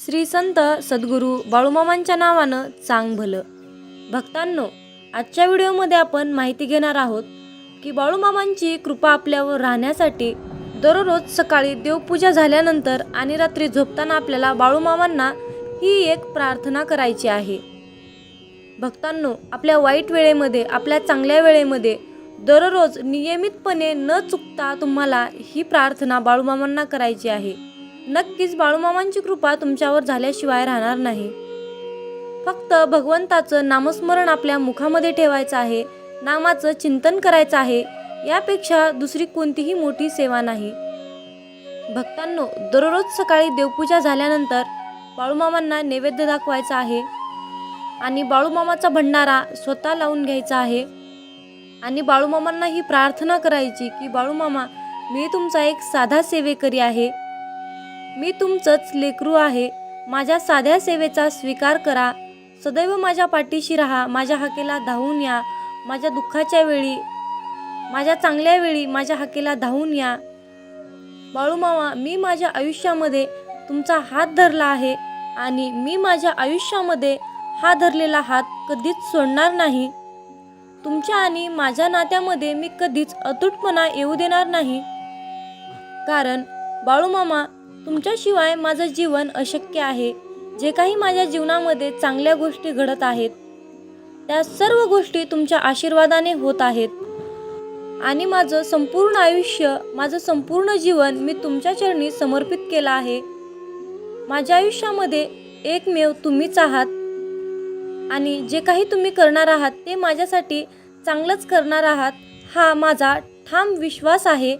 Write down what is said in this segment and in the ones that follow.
श्री संत सद्गुरू बाळूमामांच्या नावानं चांग भलं भक्तांनो आजच्या व्हिडिओमध्ये आपण माहिती घेणार आहोत की बाळूमामांची कृपा आपल्यावर राहण्यासाठी दररोज सकाळी देवपूजा झाल्यानंतर आणि रात्री झोपताना आपल्याला बाळूमामांना ही एक प्रार्थना करायची आहे. भक्तांनो आपल्या वाईट वेळेमध्ये आपल्या चांगल्या वेळेमध्ये दररोज नियमितपणे न चुकता तुम्हाला ही प्रार्थना बाळूमामांना करायची आहे. नक्कीच बाळूमामांची कृपा तुमच्यावर झाल्याशिवाय राहणार नाही. फक्त भगवंताचं नामस्मरण आपल्या मुखामध्ये ठेवायचं आहे नामाचं चिंतन करायचं आहे यापेक्षा दुसरी कोणतीही मोठी सेवा नाही. भक्तांनो दररोज सकाळी देवपूजा झाल्यानंतर बाळूमामांना नैवेद्य दाखवायचा आहे आणि बाळूमामाचा भंडारा स्वतः लावून घ्यायचा आहे आणि बाळूमामांना ही प्रार्थना करायची की बाळूमामा मी तुमचा एक साधा सेवेकरी आहे. मी तुमचंच लेकरू आहे. माझ्या साध्या सेवेचा स्वीकार करा. सदैव माझ्या पाठीशी राहा. माझ्या हाकेला धावून या. माझ्या दुःखाच्या वेळी माझ्या चांगल्या वेळी माझ्या हाकेला धावून या. बाळूमामा मी माझ्या आयुष्यामध्ये तुमचा हात धरला आहे आणि मी माझ्या आयुष्यामध्ये हा धरलेला हात कधीच सोडणार नाही. तुमच्या आणि माझ्या नात्यामध्ये मी कधीच अतूटपणा येऊ देणार नाही. कारण बाळूमामा तुमच्याशिवाय माझं जीवन अशक्य आहे. जे काही माझ्या जीवनामध्ये चांगल्या गोष्टी घडत आहेत त्या सर्व गोष्टी तुमच्या आशीर्वादाने होत आहेत. आणि माझं संपूर्ण आयुष्य माझं संपूर्ण जीवन मी तुमच्या चरणी समर्पित केलं आहे. माझ्या आयुष्यामध्ये एकमेव तुम्हीच आहात. आणि जे काही तुम्ही करणार आहात ते माझ्यासाठी चांगलंच करणार आहात हा माझा ठाम विश्वास आहे.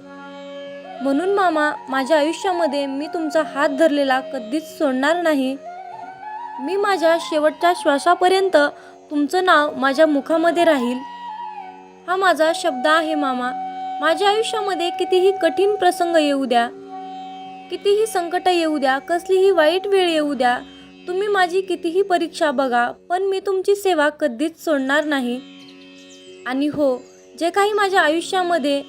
म्हणून मामा माझ्या आयुष्यामध्ये मी तुमचा हात धरलेला कधीच सोडणार नाही. मी माझ्या शेवटच्या श्वासापर्यंत तुमचं नाव माझ्या मुखामध्ये राहील. हा माझा शब्द आहे मामा. माझ्या आयुष्यामध्ये कितीही कठीण प्रसंग येऊ द्या कितीही संकट येऊ द्या कसलीही वाईट वेळ येऊ द्या तुम्ही माझी कितीही परीक्षा बघा पण मी तुमची सेवा कधीच सोडणार नाही. आणि हो जे काही माझ्या आयुष्यामध्ये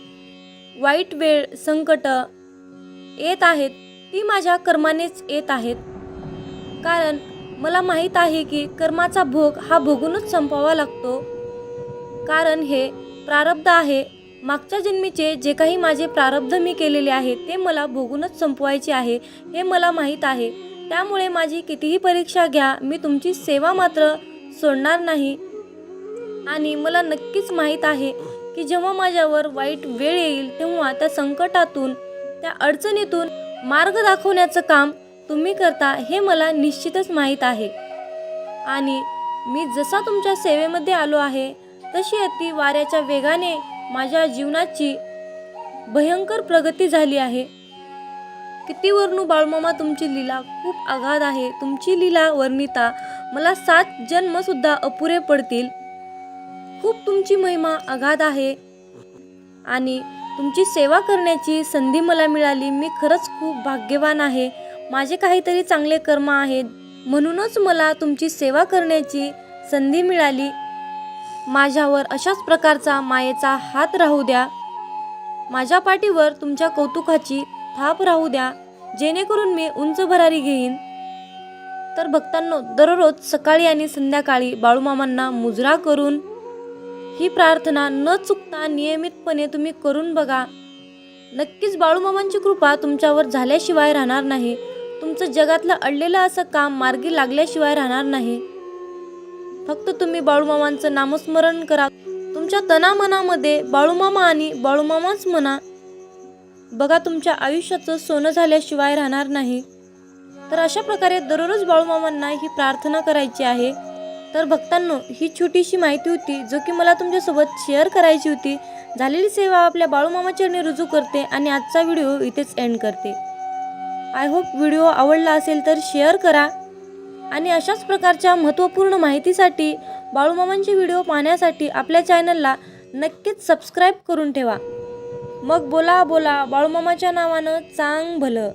वाईट वेळ संकट येत आहेत ती माझ्या कर्मानेच येत आहेत. कारण मला माहीत आहे की कर्माचा भोग हा भोगूनच संपवावा लागतो. कारण हे प्रारब्ध आहे. मागच्या जन्मीचे जे काही माझे प्रारब्ध मी केलेले आहे ते मला भोगूनच संपवायचे आहे हे मला माहीत आहे. त्यामुळे माझी कितीही परीक्षा घ्या मी तुमची सेवा मात्र सोडणार नाही. आणि मला नक्कीच माहीत आहे की जेव्हा माझ्यावर वाईट वेळ येईल तेव्हा त्या संकटातून त्या अडचणीतून मार्ग दाखवण्याचं काम तुम्ही करता हे मला निश्चितच माहीत आहे. आणि मी जसा तुमच्या सेवेमध्ये आलो आहे तशी अति वाऱ्याच्या वेगाने माझ्या जीवनाची भयंकर प्रगती झाली आहे. किती वर्णू बाळमामा तुमची लीला खूप आघात आहे. तुमची लीला वर्णिता मला सात जन्मसुद्धा अपुरे पडतील. खूप तुमची महिमा अगाध आहे. आणि तुमची सेवा करण्याची संधी मला मिळाली. मी खरंच खूप भाग्यवान आहे. माझे काहीतरी चांगले कर्म आहेत. म्हणूनच मला तुमची सेवा करण्याची संधी मिळाली. माझ्यावर अशाच प्रकारचा मायेचा हात राहू द्या. माझ्या पाठीवर तुमच्या कौतुकाची थाप राहू द्या. जेणेकरून मी उंच भरारी घेईन. तर भक्तांनो दररोज सकाळी आणि संध्याकाळी बाळूमामांना मुजरा करून ही प्रार्थना न चुकता नियमितपणे तुम्ही करून बघा. नक्कीच बाळूमामांची कृपा तुमच्यावर झाल्याशिवाय राहणार नाही. तुमचं जगातलं अडलेलं असं काम मार्गी लागल्याशिवाय राहणार नाही. फक्त तुम्ही बाळूमामांचं नामस्मरण करा. तुमच्या तनामनामध्ये बाळूमामा आणि बाळूमामाच म्हणा. बघा तुमच्या आयुष्याचं सोनं झाल्याशिवाय राहणार नाही. तर अशा प्रकारे दररोज बाळूमामांना ही प्रार्थना करायची आहे. तर भक्तांनो ही छोटीशी माहिती होती जो की मला तुमच्यासोबत शेअर करायची होती. झालेली सेवा आपल्या बाळूमामा चरणी रुजू करते आणि आजचा व्हिडिओ इथेच एंड करते. आय होप व्हिडिओ आवडला असेल तर शेअर करा. आणि अशाच प्रकारच्या महत्त्वपूर्ण माहितीसाठी बाळूमामांचे व्हिडिओ पाहण्यासाठी आपल्या चॅनलला नक्कीच सबस्क्राईब करून ठेवा. मग बोला बोला बाळूमामाच्या नावानं चांग भलं.